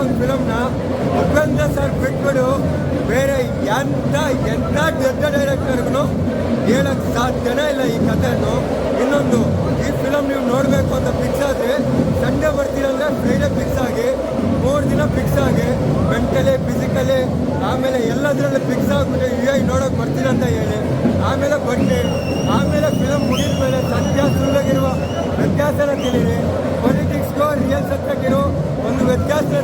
ಒಂದು ಫಿಲಮ್ನ ಉಪೇಂದ್ರ ಸರ್ ಬಿಟ್ಬಿಡು. ಬೇರೆ ಎಂಥ ಎಂಥ ದೊಡ್ಡ ಡೈರೆಕ್ಟರ್ಗೂ ಹೇಳಕ್ ಸಾಧ್ಯನೇ ಇಲ್ಲ ಈ ಕಥೆಯನ್ನು. ಇನ್ನೊಂದು, ಈ ಫಿಲಮ್ ನೀವು ನೋಡಬೇಕು ಅಂತ ಫಿಕ್ಸ್ ಆದರೆ ಸಂಡೇ ಬರ್ತೀರಂದ್ರೆ ಫ್ರೈಡೇ ಫಿಕ್ಸ್ ಆಗಿ, ಮೂರು ದಿನ ಫಿಕ್ಸ್ ಆಗಿ ಮೆಂಟಲಿ ಫಿಸಿಕಲಿ ಆಮೇಲೆ ಎಲ್ಲದರಲ್ಲೂ ಫಿಕ್ಸ್ ಆಗಿಬಿಟ್ಟು ಯು ಐ ನೋಡೋಕೆ ಬರ್ತೀರ ಅಂತ ಹೇಳಿ. ಆಮೇಲೆ ಬನ್ನಿ. ಆಮೇಲೆ ಫಿಲಮ್ ಮುಗಿದ ಮೇಲೆ ಸತ್ಯ ಸುಳ್ಳಗಿರುವ ವ್ಯತ್ಯಾಸನ ತಿಳಿರಿ ಪೊಲಿಟಿಕ್ಸ್ಗೂ ರಿಯಲ್ ಸತ್ಯಕ್ಕಿರೋ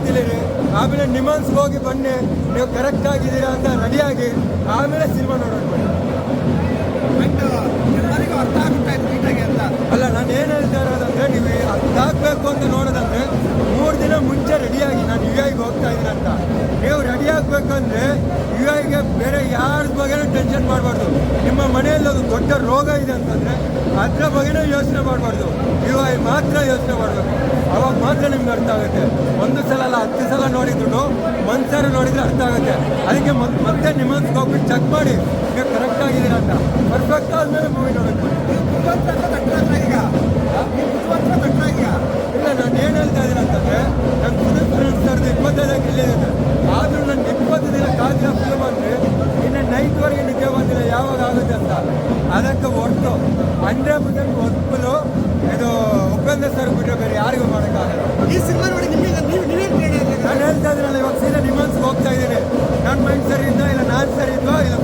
ತಿಳಿರಿ ಆಮೇಲೆ ನಿಮನ್ಸ್ಗೆ ಹೋಗಿ ಬನ್ನಿ. ನೀವು ಕರೆಕ್ಟ್ ಆಗಿದ್ದೀರಾ ಅಂತ ರೆಡಿಯಾಗಿ ಆಮೇಲೆ ಸಿನಿಮಾ ನೋಡೋಣ. ಎಲ್ಲರಿಗೂ ಅರ್ಥ ಆಗುತ್ತೆ ನೀಟಾಗಿ ಅಂತ. ಅಲ್ಲ ನಾನು ಏನು ಹೇಳ್ತಾ ಇರೋದಂದ್ರೆ ನೀವು ಅರ್ಥ ಆಗಬೇಕು ಅಂತ ನೋಡೋದಂದ್ರೆ ಮೂರು ದಿನ ಮುಂಚೆ ರೆಡಿಯಾಗಿ ನಾನು ಯು ಐಗೆ ಹೋಗ್ತಾ ಇದ್ದೀನಿ ಅಂತ ನೀವು ರೆಡಿ ಆಗಬೇಕಂದ್ರೆ ಯು ಐಗೆ ಬೇರೆ ಯಾರ ಬಗ್ಗೆನೂ ಟೆನ್ಷನ್ ಮಾಡಬಾರ್ದು. ನಿಮ್ಮ ಮನೆಯಲ್ಲಿ ಅದು ದೊಡ್ಡ ರೋಗ ಇದೆ ಅಂತಂದರೆ ಅದ್ರ ಬಗ್ಗೆನೂ ಯೋಚನೆ ಮಾಡಬಾರ್ದು. ಯು ಐ ಮಾತ್ರ ಯೋಚನೆ ಮಾಡಬೇಕು. ಅವಾಗ ನೋಡಿದ್ರೆ ನಿಮ್ಗೆ ಅರ್ಥ ಆಗುತ್ತೆ. ಒಂದು ಸಲ ಅಲ್ಲ ಹತ್ತು ಸಲ ನೋಡಿದ್ರು ಒಂದ್ಸಲ ನೋಡಿದರೆ ಅರ್ಥ ಆಗುತ್ತೆ. ಅದಕ್ಕೆ ಮತ್ತೆ ನಿಮ್ಮ ಹೋಗ್ಬಿಟ್ಟು ಚೆಕ್ ಮಾಡಿ ನೀವು ಕರೆಕ್ಟ್ ಆಗಿದ್ದೀರ ಅಂತ. ಪರ್ಫೆಕ್ಟ್ ಆದ್ಮೇಲೆ ಮೂವಿ ನೋಡಬೇಕು ಇಲ್ಲ ನಾನು ಏನು ಹೇಳ್ತಾ ಇದ್ದೀನಿ ಅಂತಂದ್ರೆ ನನ್ನ ಪುನಃ ಎರಡು ಸಾವಿರದ ಇಪ್ಪತ್ತೈದಕ್ಕೆ ಆದರೂ ನನ್ನ ಇಪ್ಪತ್ತು ದಿನ ಕಾದಿರೋ ಫಿಲ್ಮ್ ಅಂದರೆ ಇನ್ನು ನೈಟ್ವರೆಗೆ ನಿದ್ದೆ ಬಂದಿಲ್ಲ ಯಾವಾಗ ಆಗುತ್ತೆ ಅಂತ. ಅದಕ್ಕೆ ಒಟ್ಟು ಹಂಡ್ರೆಡ್ ಪರ್ಸೆಂಟ್ ಒಟ್ಟು ನನ್ನ ಮೈಂಡ್ ಸರಿ ಇದ್ದೋ ಇಲ್ಲ ನಾನು ಸರಿ ಇದ್ದೋ ಇಲ್ಲ